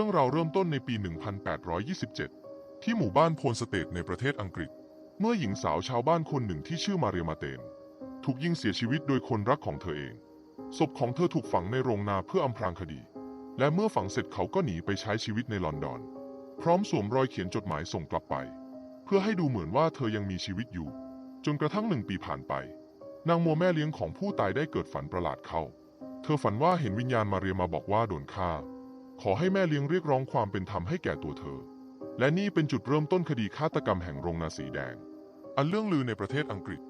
รื่องราวเริ่มต้นในปี 1827 ที่หมู่บ้านโพนสเตทในประเทศอังกฤษ เมื่อหญิงสาวชาวบ้านคนหนึ่งที่ชื่อมาเรียมาเตน ถูกยิงเสียชีวิตโดยคนรักของเธอเอง ศพของเธอถูกฝังในโรงนาเพื่ออำพรางคดี และเมื่อฝังเสร็จเขาก็หนีไปใช้ชีวิตในลอนดอน พร้อมสวมรอยเขียนจดหมายส่งกลับไป เพื่อให้ดูเหมือนว่าเธอยังมีชีวิตอยู่ จนกระทั่งหนึ่งปีผ่านไป นางโมแม่เลี้ยงของผู้ตายได้เกิดฝันประหลาดเข้า เธอฝันว่าเห็นวิญญาณมาเรียมาบอกว่าโดนฆ่า ขอให้แม่เลี้ยงเรียกร้องความเป็นธรรมให้แก่ตัวเธอ และนี่เป็นจุดเริ่มต้นคดีฆาตกรรมแห่งโรงนาสีแดง อันเรื่องลือในประเทศอังกฤษ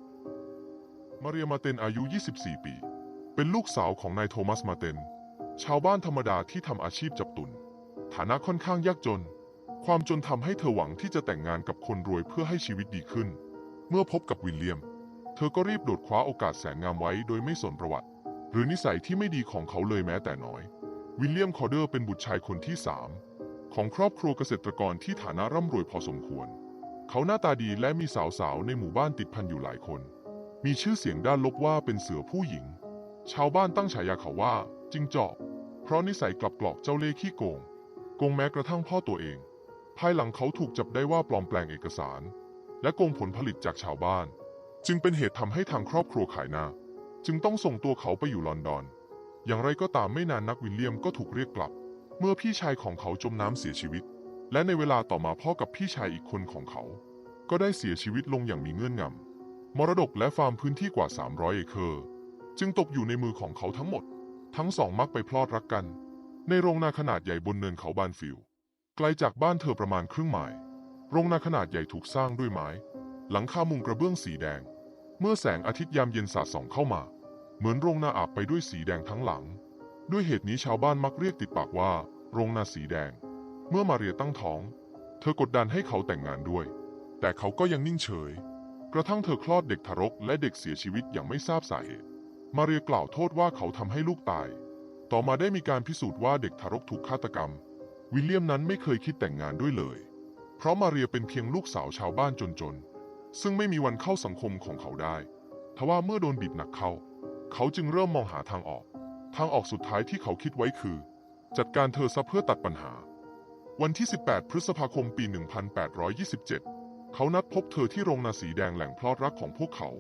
มาเรียมาเตนอายุ 24 ปี เป็นลูกสาวของนายโทมัสมาเตน ชาวบ้านธรรมดาที่ทำอาชีพจับตุน ฐานะค่อนข้างยากจน ความจนทำให้เธอหวังที่จะแต่งงานกับคนรวยเพื่อให้ชีวิตดีขึ้น เมื่อพบกับวิลเลียม เธอก็รีบโดดคว้าโอกาสแสนงามไว้โดยไม่สนประวัติ หรือนิสัยที่ไม่ดีของเขาเลยแม้แต่น้อย วิลเลียมคอเดอร์เป็นบุตรชายคนที่สามของครอบครัวเกษตรกรที่ฐานะร่ำรวยพอสมควร เขาหน้าตาดีและมีสาวๆ ในหมู่บ้านติดพันอยู่หลายคน มีชื่อเสียงด้านลบว่าเป็นเสือผู้หญิง ชาวบ้านตั้งฉายาเขาว่าจิงจอก เพราะนิสัยกลับกรอกเจ้าเล่ห์ขี้โกง โกงแม้กระทั่งพ่อตัวเอง ภายหลังเขาถูกจับได้ว่าปลอมแปลงเอกสาร และโกงผลผลิตจากชาวบ้าน จึงเป็นเหตุทำให้ทางครอบครัวขายหน้า จึงต้องส่งตัวเขาไปอยู่ลอนดอน อย่างไรก็ตามไม่นานนักวิลเลียมก็ถูกเรียกกลับ เมื่อพี่ชายของเขาจมน้ำเสียชีวิต และในเวลาต่อมาพ่อกับพี่ชายอีกคนของเขา ก็ได้เสียชีวิตลงอย่างมีเงื่อนงำมรดกและฟาร์มพื้นที่กว่า 300 เอเคอร์ จึงตกอยู่ในมือของเขาทั้งหมด ทั้งสองมักไปพลอดรักกัน ในโรงนาขนาดใหญ่บนเนินเขาบานฟิลไกลจากบ้านเธอประมาณครึ่งไมล์โรงนาขนาดใหญ่ถูกสร้างด้วยไม้ หลังคามุงกระเบื้องสีแดง เมื่อแสงอาทิตย์ยามเย็นสาดส่องเข้ามา เหมือนโรงนาอาบไปด้วยสีแดงทั้งหลัง ด้วยเหตุนี้ชาวบ้านมักเรียกติดปากว่า โรงนาสีแดง เมื่อมาเรียตั้งท้อง เธอกดดันให้เขาแต่งงานด้วย แต่เขาก็ยังนิ่งเฉย กระทั่งเธอคลอดเด็กทารกและเด็กเสียชีวิตอย่างไม่ทราบสาเหตุ มาเรียกล่าวโทษว่าเขาทำให้ลูกตาย ต่อมาได้มีการพิสูจน์ว่าเด็กทารกถูกฆาตกรรม วิลเลียมนั้นไม่เคยคิดแต่งงานด้วยเลย เพราะมาเรียเป็นเพียงลูกสาวชาวบ้านจนๆซึ่งไม่มีวันเข้าสังคมของเขาได้ ทว่าเมื่อโดนบีบหนักเข้า เขาจึงเริ่มมองหาทางออก ทางออกสุดท้ายที่เขาคิดไว้คือ จัดการเธอซะเพื่อตัดปัญหา วันที่ 18 พฤษภาคมปี 1827 เขานัดพบเธอที่โรงนาสีแดงแหล่งพลอดรักของพวกเขา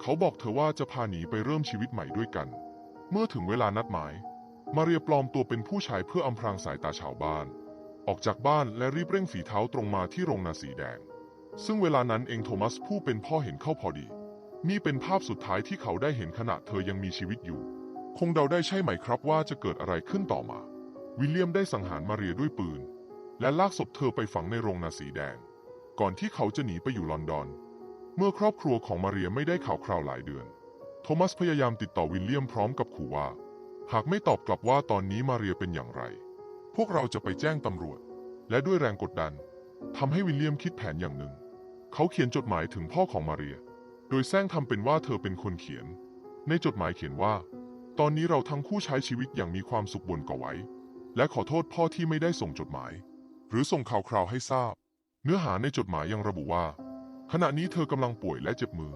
เขาบอกเธอว่าจะพาหนีไปเริ่มชีวิตใหม่ด้วยกัน เมื่อถึงเวลานัดหมาย มาเรียปลอมตัวเป็นผู้ชายเพื่ออำพรางสายตาชาวบ้าน ออกจากบ้านและรีบเร่งฝีเท้าตรงมาที่โรงนาสีแดง ซึ่งเวลานั้นเองโทมัสผู้เป็นพ่อเห็นเข้าพอดี นี่เป็นภาพสุดท้ายที่เขาได้เห็นขณะเธอยังมีชีวิตอยู่ คงเดาได้ใช่ไหมครับว่าจะเกิดอะไรขึ้นต่อมา วิลเลียมได้สังหารมาเรียด้วยปืน และลากศพเธอไปฝังในโรงนาสีแดง ก่อนที่เขาจะหนีไปอยู่ลอนดอน เมื่อครอบครัวของมาเรียไม่ได้ข่าวคราวหลายเดือน โทมัสพยายามติดต่อวิลเลียมพร้อมกับขู่ว่า หากไม่ตอบกลับว่าตอนนี้มาเรียเป็นอย่างไร พวกเราจะไปแจ้งตำรวจ และด้วยแรงกดดันทำให้วิลเลียมคิดแผนอย่างหนึ่ง เขาเขียนจดหมายถึงพ่อของมาเรีย โดยแซงทำเป็นว่าเธอเป็นคนเขียน ในจดหมายเขียนว่า ตอนนี้เราทั้งคู่ใช้ชีวิตอย่างมีความสุขบนเก่อไว้ และขอโทษพ่อที่ไม่ได้ส่งจดหมาย หรือส่งข่าวคราวให้ทราบ เนื้อหาในจดหมายยังระบุว่า ขณะนี้เธอกำลังป่วยและเจ็บมือ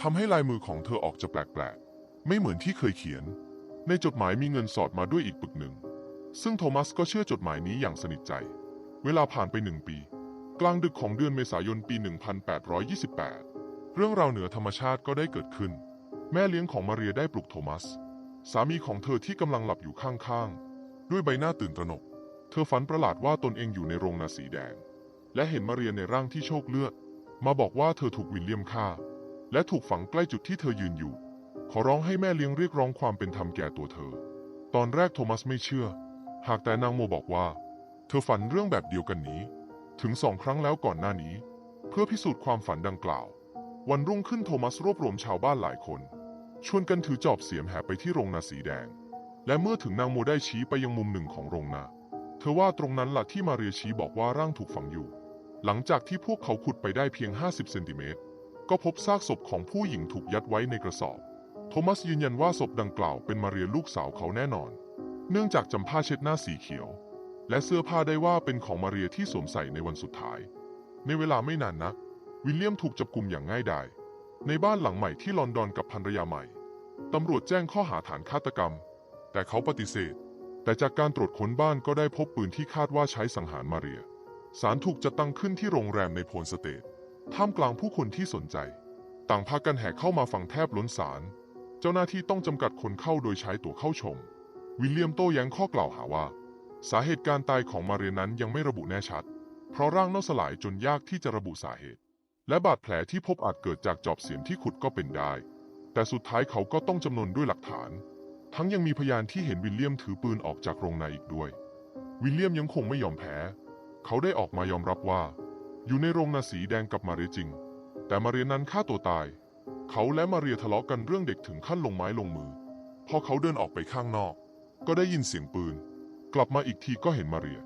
ทำให้ลายมือของเธอออกจะแปลกๆ ไม่เหมือนที่เคยเขียน ในจดหมายมีเงินสอดมาด้วยอีกปึกหนึ่ง ซึ่งโทมัสก็เชื่อจดหมายนี้อย่างสนิทใจ เวลาผ่านไปหนึ่งปี กลางดึกของเดือนเมษายนปี 1828 เรื่องราวเหนือธรรมชาติก็ได้เกิดขึ้น แม่เลี้ยงของมาเรียได้ปลุกโทมัส สามีของเธอที่กำลังหลับอยู่ข้างๆ ด้วยใบหน้าตื่นตระหนก เธอฝันประหลาดว่าตนเองอยู่ในโรงนาสีแดง และเห็นมาเรียในร่างที่โชคเลือด มาบอกว่าเธอถูกวิลเลียมฆ่า และถูกฝังใกล้จุดที่เธอยืนอยู่ ขอร้องให้แม่เลี้ยงเรียกร้องความเป็นธรรมแก่ตัวเธอ ตอนแรกโทมัสไม่เชื่อ หากแต่นางโมบอกว่า เธอฝันเรื่องแบบเดียวกันนี้ ถึงสองครั้งแล้วก่อนหน้านี้ เพื่อพิสูจน์ความฝันดังกล่าว วันรุ่งขึ้นโทมัสรวบรวมชาวบ้านหลายคน ชวนกันถือจอบเสียมแห่ไปที่โรงนาสีแดง และเมื่อถึงนางโมได้ชี้ไปยังมุมหนึ่งของโรงนา เธอว่าตรงนั้นละที่มาเรียชี้บอกว่าร่างถูกฝังอยู่ หลังจากที่พวกเขาขุดไปได้เพียง 50 เซนติเมตร ก็พบซากศพของผู้หญิงถูกยัดไว้ในกระสอบ โทมัสยืนยันว่าศพดังกล่าวเป็นมาเรียลูกสาวเขาแน่นอน เนื่องจากจำผ้าเช็ดหน้าสีเขียว และเสื้อผ้าได้ว่าเป็นของมาเรียที่สวมใส่ในวันสุดท้าย ในเวลาไม่นานนัก วิลเลียมถูกจับกลุมอย่างง่ายดายในบ้านหลังใหม่ที่ลอนดอนกับภรรยาใหม่ ตำรวจแจ้งข้อหาฐานฆาตกรรม แต่เขาปฏิเสธ แต่จากการตรวจค้นบ้านก็ได้พบปืนที่คาดว่าใช้สังหารมาเรีย สารถูกจัดตั้งขึ้นที่โรงแรมในโพลสเตทท่ามกลางผู้คนที่สนใจ ต่างพากันแห่เข้ามาฟังแทบล้นศาล เจ้าหน้าที่ต้องจำกัดคนเข้าโดยใช้ตั๋วเข้าชม วิลเลียมโต้แย้งข้อกล่าวหาว่า สาเหตุการตายของมาเรียนั้นยังไม่ระบุแน่ชัด เพราะร่างเน่าสลายจนยากที่จะระบุสาเหตุ และบาดแผลที่พบอาจเกิดจากจอบเสียมที่ขุดก็เป็นได้ แต่สุดท้ายเขาก็ต้องจำนวนด้วยหลักฐาน ทั้งยังมีพยานที่เห็นวิลเลียมถือปืนออกจากโรงนาอีกด้วย วิลเลียมยังคงไม่ยอมแพ้ เขาได้ออกมายอมรับว่า อยู่ในโรงนาสีแดงกับมาเรียจริง แต่มาเรียนั้นฆ่าตัวตาย เขาและมาเรียทะเลาะกันเรื่องเด็กถึงขั้นลงไม้ลงมือ พอเขาเดินออกไปข้างนอก ก็ได้ยินเสียงปืน กลับมาอีกทีก็เห็นมาเรีย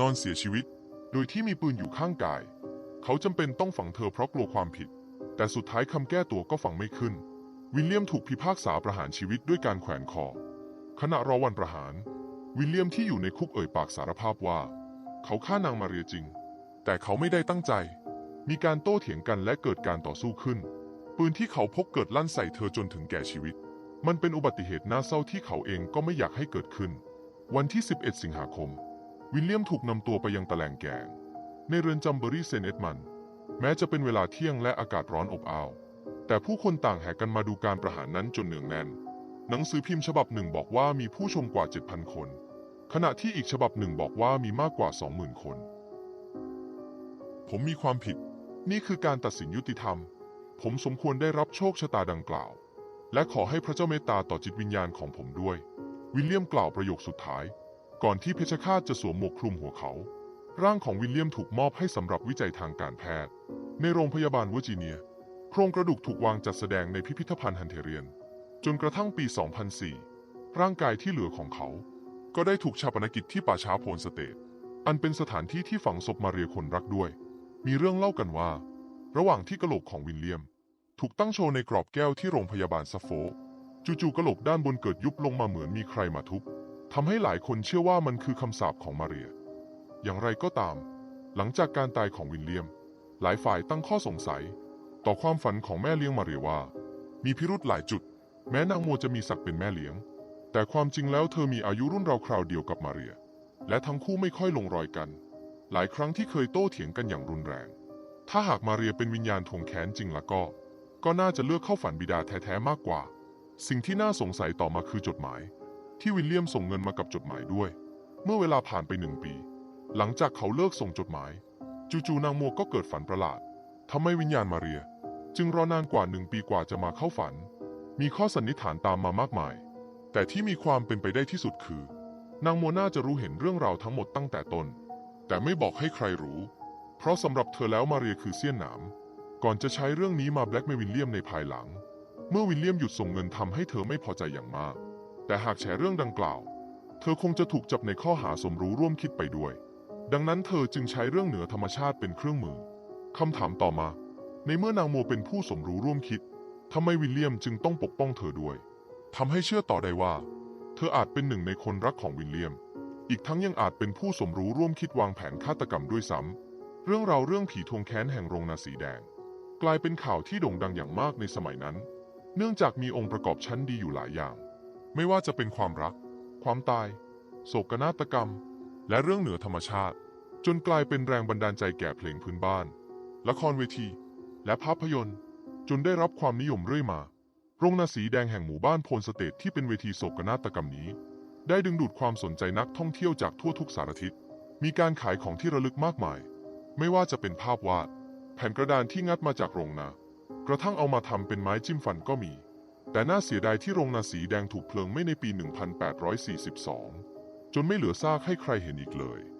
นอนเสียชีวิต โดยที่มีปืนอยู่ข้างกาย เขาจำเป็นต้องฝังเธอเพราะกลัวความผิด แต่สุดท้ายคำแก้ตัวก็ฝังไม่ขึ้น วิลเลียมถูกพิพากษาประหารชีวิตด้วยการแขวนคอ ขณะรอวันประหาร วิลเลียมที่อยู่ในคุกเอ่ยปากสารภาพว่า เขาฆ่านางมาเรียจริง แต่เขาไม่ได้ตั้งใจ มีการโต้เถียงกันและเกิดการต่อสู้ขึ้น ปืนที่เขาพกเกิดลั่นใส่เธอจนถึงแก่ชีวิต มันเป็นอุบัติเหตุน่าเศร้าที่เขาเองก็ไม่อยากให้เกิดขึ้น วันที่ 11 สิงหาคม วิลเลียมถูกนำตัวไปยังตะแลงแกง ในเรือนจำเบอรี่เซนต์เอ็ดมัน แม้จะเป็นเวลาเที่ยงและอากาศร้อนอบอ้าว แต่ผู้คนต่างแห่กันมาดูการประหารนั้นจนเนืองแน่น หนังสือพิมพ์ฉบับหนึ่งบอกว่ามีผู้ชมกว่า 7,000 คน ขณะที่อีกฉบับหนึ่งบอกว่ามีมากกว่า 20,000 คน ผมมีความผิด นี่คือการตัดสินยุติธรรม ผมสมควรได้รับโชคชะตาดังกล่าว และขอให้พระเจ้าเมตตาต่อจิตวิญญาณของผมด้วย วิลเลียมกล่าวประโยคสุดท้าย ก่อนที่เพชฌฆาตจะสวมหมวกคลุมหัวเขา ร่างของวิลเลียมถูกมอบให้สำหรับวิจัยทางการแพทย์ ในโรงพยาบาลเวอร์จิเนีย โครงกระดูกถูกวางจัดแสดงในพิพิธภัณฑ์ฮันเทเรียน จนกระทั่งปี 2004 ร่างกายที่เหลือของเขา ก็ได้ถูกชาปนกิจที่ป่าช้าโพลสเตทอันเป็นสถานที่ที่ฝังศพมาเรียคนรักด้วย มีเรื่องเล่ากันว่า ระหว่างที่กระโหลกของวิลเลียม ถูกตั้งโชว์ในกรอบแก้วที่โรงพยาบาลซัฟโฟจู่ๆกระโหลกด้านบนเกิดยุบลงมาเหมือนมีใครมาทุบทำให้หลายคนเชื่อว่ามันคือคำสาปของมาเรีย อย่างไรก็ตาม หลังจากการตายของวิลเลียม หลายฝ่ายตั้งข้อสงสัย ต่อความฝันของแม่เลี้ยงมาเรียว่า มีพิรุธหลายจุด แม้นางโมจะมีศักดิ์เป็นแม่เลี้ยง แต่ความจริงแล้วเธอมีอายุรุ่นเราคราวเดียวกับมาเรีย และทั้งคู่ไม่ค่อยลงรอยกัน หลายครั้งที่เคยโต้เถียงกันอย่างรุนแรง ถ้าหากมาเรียเป็นวิญญาณทวงแค้นจริงละก็ ก็น่าจะเลือกเข้าฝันบิดาแท้ๆมากกว่า สิ่งที่น่าสงสัยต่อมาคือจดหมาย ที่วิลเลียมส่งเงินมากับจดหมายด้วย เมื่อเวลาผ่านไปหนึ่งปี หลังจากเขาเลิกส่งจดหมาย จู่ๆนางมัวก็เกิดฝันประหลาดทำให้วิญญาณมาเรีย จึงรอนานกว่าหนึ่งปีกว่าจะมาเข้าฝัน มีข้อสันนิษฐานตามมามากมาย แต่ที่มีความเป็นไปได้ที่สุดคือ นางมัวน่าจะรู้เห็นเรื่องราวทั้งหมดตั้งแต่ต้น แต่ไม่บอกให้ใครรู้ เพราะสำหรับเธอแล้วมาเรียคือเสี้ยนหนาม ก่อนจะใช้เรื่องนี้มาแบล็กเมวิลเลียมในภายหลัง เมื่อวิลเลียมหยุดส่งเงินทำให้เธอไม่พอใจอย่างมาก แต่หากแฉเรื่องดังกล่าว เธอคงจะถูกจับในข้อหาสมรู้ร่วมคิดไปด้วย ดังนั้นเธอจึงใช้เรื่องเหนือธรรมชาติเป็นเครื่องมือ คำถามต่อมา ในเมื่อนางโมเป็นผู้สมรู้ร่วมคิดทำไมวิลเลียมจึงต้องปกป้องเธอด้วยทำให้เชื่อต่อได้ว่า เธออาจเป็นหนึ่งในคนรักของวิลเลียม อีกทั้งยังอาจเป็นผู้สมรู้ร่วมคิดวางแผนฆาตกรรมด้วยซ้ำเรื่องราวเรื่องผีทวงแค้นแห่งโรงนาสีแดง กลายเป็นข่าวที่โด่งดังอย่างมากในสมัยนั้น เนื่องจากมีองค์ประกอบชั้นดีอยู่หลายอย่าง ไม่ว่าจะเป็นความรัก ความตาย โศกนาฏกรรม และเรื่องเหนือธรรมชาติ จนกลายเป็นแรงบันดาลใจแก่เพลงพื้นบ้าน ละครเวที และภาพยนตร์ จนได้รับความนิยมเรื่อยมา โรงนาสีแดงแห่งหมู่บ้านโพลสเตทที่เป็นเวทีโศกนาฏกรรมนี้ ได้ดึงดูดความสนใจนักท่องเที่ยวจากทั่วทุกสารทิศ มีการขายของที่ระลึกมากมาย ไม่ว่าจะเป็นภาพวาด แผ่นกระดานที่งัดมาจากโรงนากระทั่งเอามาทำเป็นไม้จิ้มฟันก็มี แต่น่าเสียดายที่โรงนาสีแดงถูกเพลิงไหม้ในปี 1842 จนไม่เหลือซากให้ใครเห็นอีกเลย